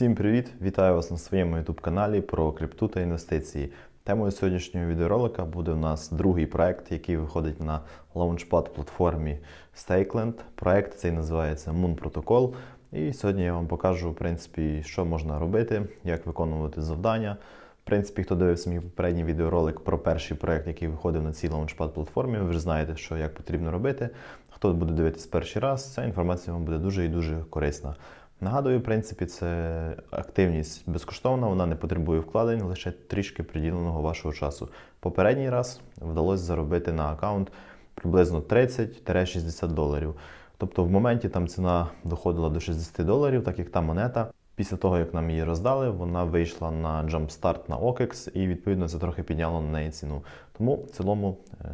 Всім привіт! Вітаю вас на своєму YouTube каналі про крипту та інвестиції. Темою сьогоднішнього відеоролика буде у нас другий проект, який виходить на Launchpad платформі Stakeland. Проект цей називається Moon Protocol. І сьогодні я вам покажу, в принципі, що можна робити, як виконувати завдання. В принципі, хто дивився мій попередній відеоролик про перший проект, який виходив на цій Launchpad платформі, ви вже знаєте, що як потрібно робити. Хто буде дивитись перший раз, ця інформація вам буде дуже і дуже корисна. Нагадую, в принципі, це активність безкоштовна, вона не потребує вкладень, лише трішки приділеного вашого часу. Попередній раз вдалося заробити на аккаунт приблизно 30-60 доларів. Тобто в моменті там ціна доходила до 60 доларів, так як та монета. Після того, як нам її роздали, вона вийшла на Jumpstart на OKEX і відповідно це трохи підняло на неї ціну. Тому в цілому е,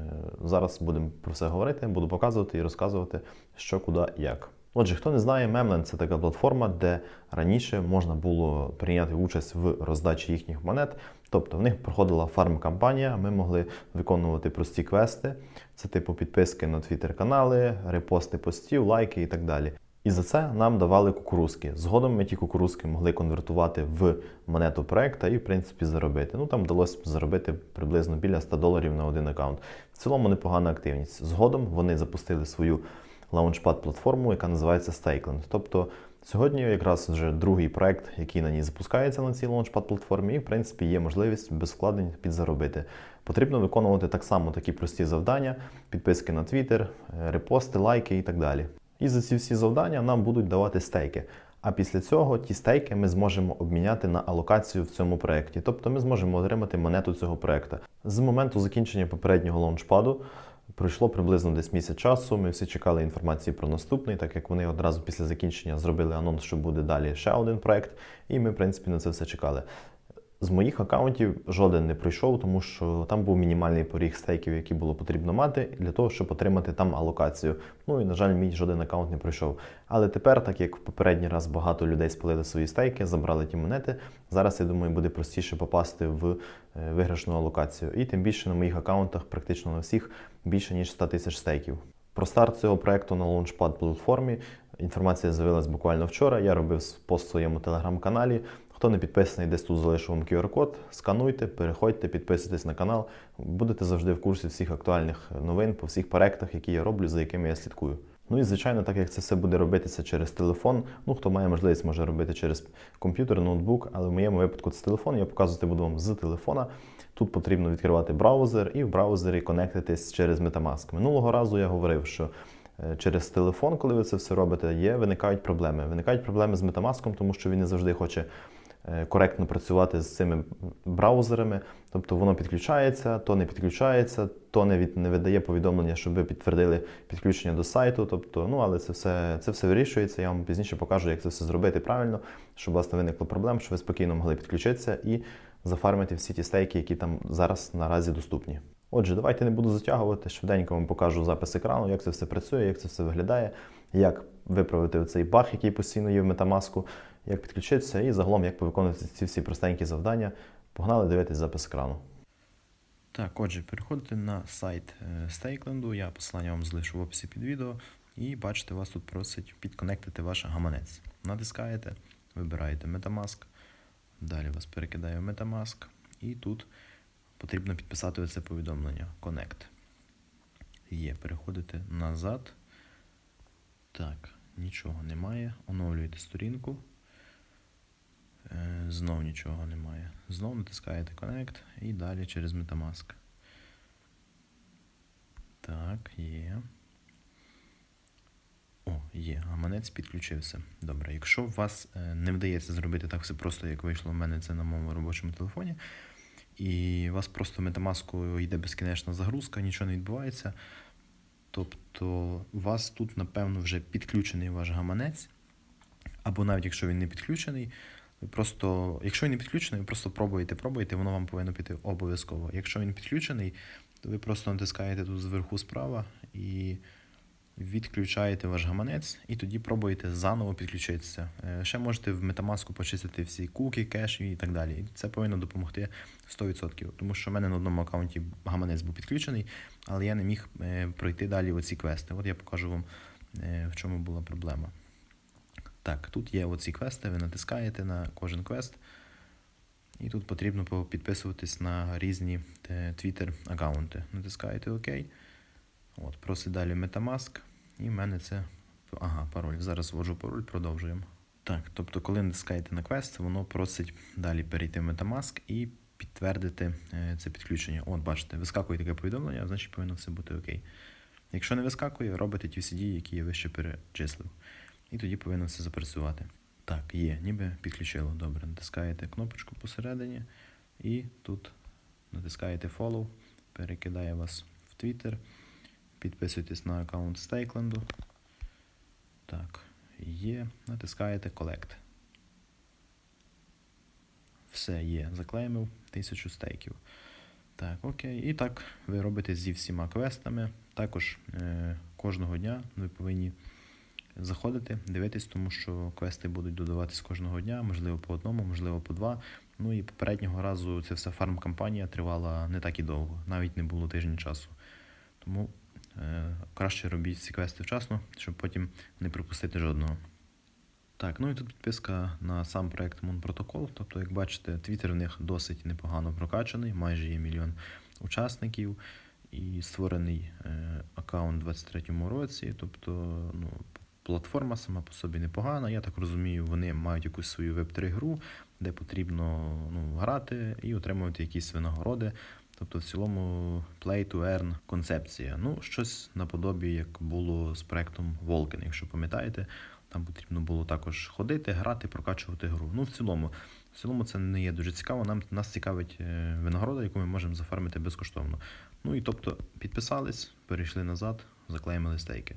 зараз будемо про все говорити, буду показувати і розказувати, що, куди, як. Отже, хто не знає, Memland – це така платформа, де раніше можна було прийняти участь в роздачі їхніх монет. Тобто в них проходила фарм-кампанія, ми могли виконувати прості квести, це типу підписки на твіттер-канали, репости постів, лайки і так далі. І за це нам давали кукурузки. Згодом ми ті кукурузки могли конвертувати в монету проекта і, в принципі, заробити. Ну там вдалося заробити приблизно біля 100 доларів на один аккаунт. В цілому непогана активність. Згодом вони запустили свою лаунчпад платформу, яка називається Stakeland. Тобто сьогодні якраз вже другий проект, який на ній запускається на цій лаунчпад платформі, і в принципі є можливість без вкладень підзаробити. Потрібно виконувати так само такі прості завдання, підписки на Twitter, репости, лайки і так далі. І за ці всі завдання нам будуть давати стейки. А після цього ті стейки ми зможемо обміняти на алокацію в цьому проєкті. Тобто ми зможемо отримати монету цього проєкту. З моменту закінчення попереднього лаунчпаду Пройшло приблизно десь місяць часу. Ми всі чекали інформації про наступний, так як вони одразу після закінчення зробили анонс, що буде далі ще один проект, і ми, в принципі, на це все чекали. З моїх аккаунтів жоден не пройшов, тому що там був мінімальний поріг стейків, які було потрібно мати для того, щоб отримати там алокацію. Ну і, на жаль, мій жоден аккаунт не пройшов. Але тепер, так як в попередній раз багато людей спалили свої стейки, забрали ті монети, зараз, я думаю, буде простіше попасти в е, виграшну алокацію. І тим більше на моїх аккаунтах, практично на всіх, більше ніж 100 тисяч стейків. Про старт цього проекту на Launchpad платформі інформація з'явилась буквально вчора. Я робив пост в своєму телеграм-каналі. Хто не підписаний, десь тут залишу вам QR-код, скануйте, переходьте, підписуйтесь на канал. Будете завжди в курсі всіх актуальних новин по всіх проектах, які я роблю, за якими я слідкую. Ну і звичайно, так як це все буде робитися через телефон. Ну хто має можливість, може робити через комп'ютер, ноутбук, але в моєму випадку це телефон. Я показувати буду вам з телефона. Тут потрібно відкривати браузер і в браузері конектитись через Metamask. Минулого разу я говорив, що е, через телефон, коли ви це все робите, є, виникають проблеми. Виникають проблеми з Metamask, тому що він не завжди хоче. Е, коректно працювати з цими браузерами, тобто воно підключається, то не підключається, то не від не видає повідомлення, щоб ви підтвердили підключення до сайту. Тобто, ну але це все це все вирішується. Я вам пізніше покажу, як це все зробити правильно, щоб у вас не виникло проблем, щоб ви спокійно могли підключитися і зафармити всі ті стейки, які там зараз наразі доступні. Отже, давайте не буду затягувати. Швиденько вам покажу запис екрану, як це все працює, як це все виглядає, як виправити цей баг, який постійно є в Metamask, як підключитися і загалом як виконувати ці всі простенькі завдання. Погнали дивитись запис екрану. Так, отже, переходите на сайт Стейкленду, я посилання вам залишу в описі під відео. І бачите, вас тут просить підконектити ваш гаманець. Натискаєте, вибираєте Metamask, далі вас перекидає в Metamask, і тут потрібно підписати оце повідомлення Connect. Є, переходите назад. Так, нічого немає. Оновлюєте сторінку. Е, Знов нічого немає. Знов натискаєте Connect і далі через Metamask. Так, є. О, є. Гаманець підключився. Добре. Якщо у вас е, не вдається зробити так все просто, як вийшло в мене це на моєму робочому телефоні, і у вас просто Metamask йде безкінечна загрузка, нічого не відбувається. Тобто у вас тут, напевно, вже підключений ваш гаманець, або навіть якщо він не підключений, ви просто, якщо він не підключений, ви просто пробуєте, пробуєте, воно вам повинно піти обов'язково. Якщо він підключений, то ви просто натискаєте тут зверху справа і відключаєте ваш гаманець, і тоді пробуєте заново підключитися. Е, Ще можете в Metamask почистити всі куки, кеші і так далі. І це повинно допомогти 100%. Тому що в мене на одному аккаунті гаманець був підключений, але я не міг е, пройти далі оці квести. От я покажу вам, е, в чому була проблема. Так, тут є оці квести, ви натискаєте на кожен квест. І тут потрібно підписуватись на різні Twitter аккаунти. Натискаєте ОК. От, просить далі Metamask. І в мене це. Ага, пароль. Зараз вводжу пароль, продовжуємо. Так, тобто, коли натискаєте на квест, воно просить далі перейти в Metamask і підтвердити е, це підключення. От, бачите, вискакує таке повідомлення, значить повинно все бути окей. Якщо не вискакує, робите ті всі дії, які я вище перечислив. І тоді повинно все запрацювати. Так, є, ніби підключило. Добре. Натискаєте кнопочку посередині і тут натискаєте Follow, перекидає вас в Twitter. Підписуйтесь на аккаунт Стейкленду. Так, є. Натискаєте Collect. Все є. Заклеймив 1000 стейків. Так, окей. І так ви робите зі всіма квестами. Також е, кожного дня ви повинні заходити, дивитись, тому що квести будуть додаватись кожного дня, можливо, по одному, можливо, по два. Ну і попереднього разу ця вся фарм-кампанія тривала не так і довго, навіть не було тижня часу. Тому краще робіть ці квести вчасно, щоб потім не пропустити жодного. Так, ну і тут підписка на сам проект Moon Protocol. Тобто, як бачите, Twitter в них досить непогано прокачаний, майже є мільйон учасників, і створений е, аккаунт у 23-му році. Тобто, ну, платформа сама по собі непогана. Я так розумію, вони мають якусь свою веб-3 гру, де потрібно ну, грати і отримувати якісь винагороди. Тобто, в цілому play to earn концепція. Ну, щось наподобі, як було з проектом Волкен, якщо пам'ятаєте. Там потрібно було також ходити, грати, прокачувати гру. Ну, в цілому, в цілому це не є дуже цікаво. Нам нас цікавить е, винагорода, яку ми можемо зафармити безкоштовно. Ну і тобто підписались, перейшли назад, заклеїмили стейки.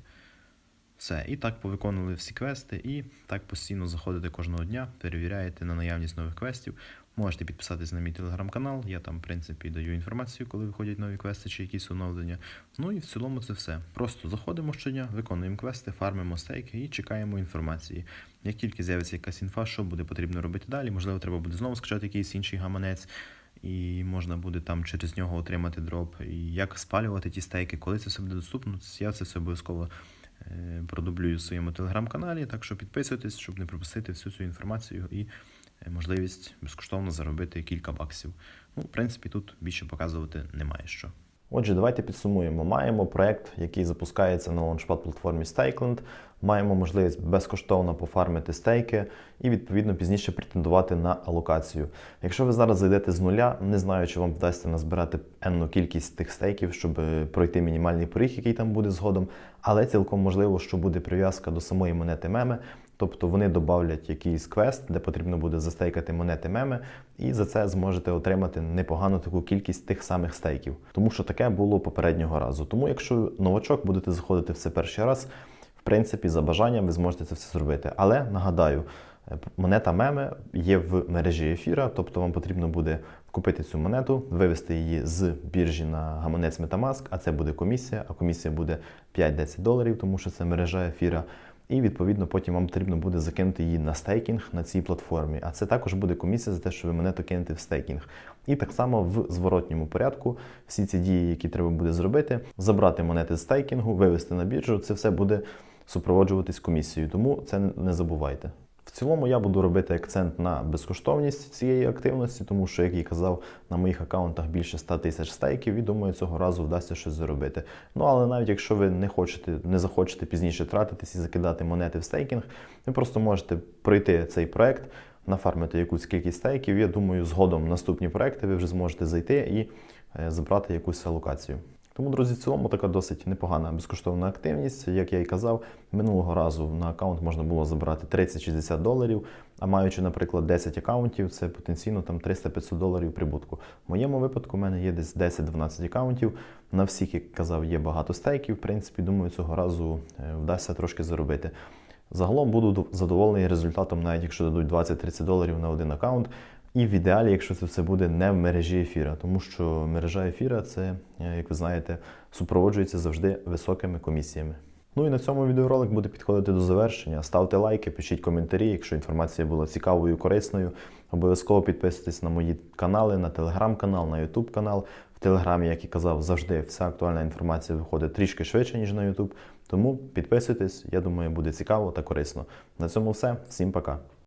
Все, і так повиконували всі квести, і так постійно заходите кожного дня, перевіряєте на наявність нових квестів. Можете підписатись на мій телеграм-канал, я там, в принципі, даю інформацію, коли виходять нові квести чи якісь оновлення. Ну і в цілому це все. Просто заходимо щодня, виконуємо квести, фармимо стейки і чекаємо інформації. Як тільки з'явиться якась інфа, що буде потрібно робити далі, можливо, треба буде знову скачати якийсь інший гаманець, і можна буде там через нього отримати дроп. І як спалювати ті стейки, коли це все буде доступно, я це все обов'язково продублюю в своєму телеграм-каналі. Так що підписуйтесь, щоб не пропустити всю цю інформацію і е, можливість безкоштовно заробити кілька баксів. Ну, в принципі, тут більше показувати немає що. Отже, давайте підсумуємо. Маємо проект, який запускається на лаунчпад платформі Stakeland. Маємо можливість безкоштовно пофармити стейки і відповідно пізніше претендувати на алокацію. Якщо ви зараз зайдете з нуля, не знаю, чи вам вдасться назбирати енну кількість тих стейків, щоб е, пройти мінімальний поріг, який там буде згодом, але цілком можливо, що буде прив'язка до самої монети меми. Тобто вони додавлять якийсь квест, де потрібно буде застейкати монети меми, і за це зможете отримати непогану таку кількість тих самих стейків. Тому що таке було попереднього разу. Тому, якщо новачок будете заходити в це перший раз, в принципі, за бажанням ви зможете це все зробити. Але нагадаю, е, монета меми є в мережі ефіра, тобто вам потрібно буде купити цю монету, вивести її з біржі на гаманець Metamask, а це буде комісія, а комісія буде 5-10 доларів, тому що це мережа ефіра. І відповідно потім вам потрібно буде закинути її на стейкінг на цій платформі. А це також буде комісія за те, що ви монету кинете в стейкінг. І так само в зворотньому порядку всі ці дії, які треба буде зробити, забрати монети з стейкінгу, вивести на біржу, це все буде супроводжуватись комісією. Тому це не забувайте. В цілому я буду робити акцент на безкоштовність цієї активності, тому що, як я казав, на моїх аккаунтах більше 100 тисяч стейків, і думаю, цього разу вдасться щось заробити. Ну але навіть якщо ви не хочете, не захочете пізніше тратитись і закидати монети в стейкінг, ви просто можете пройти цей проект, нафармити якусь кількість стейків. Я думаю, згодом наступні проекти ви вже зможете зайти і е, забрати якусь алокацію. Тому, друзі, в цілому така досить непогана безкоштовна активність. Як я і казав, минулого разу на аккаунт можна було забрати 30-60 доларів, а маючи, наприклад, 10 аккаунтів, це потенційно там 300-500 доларів прибутку. В моєму випадку в мене є десь 10-12 аккаунтів. На всіх, як казав, є багато стейків. В принципі, думаю, цього разу е, вдасться трошки заробити. Загалом буду задоволений результатом, навіть якщо дадуть 20-30 доларів на один аккаунт. І в ідеалі, якщо це все буде не в мережі ефіра, тому що мережа ефіра це, е, як ви знаєте, супроводжується завжди високими комісіями. Ну і на цьому відеоролик буде підходити до завершення. Ставте лайки, пишіть коментарі, якщо інформація була цікавою корисною. Обов'язково підписуйтесь на мої канали, на телеграм-канал, на ютуб канал. В телеграмі, як і казав, завжди вся актуальна інформація виходить трішки швидше, ніж на Ютуб. Тому підписуйтесь, я думаю, буде цікаво та корисно. На цьому все. Всім пока.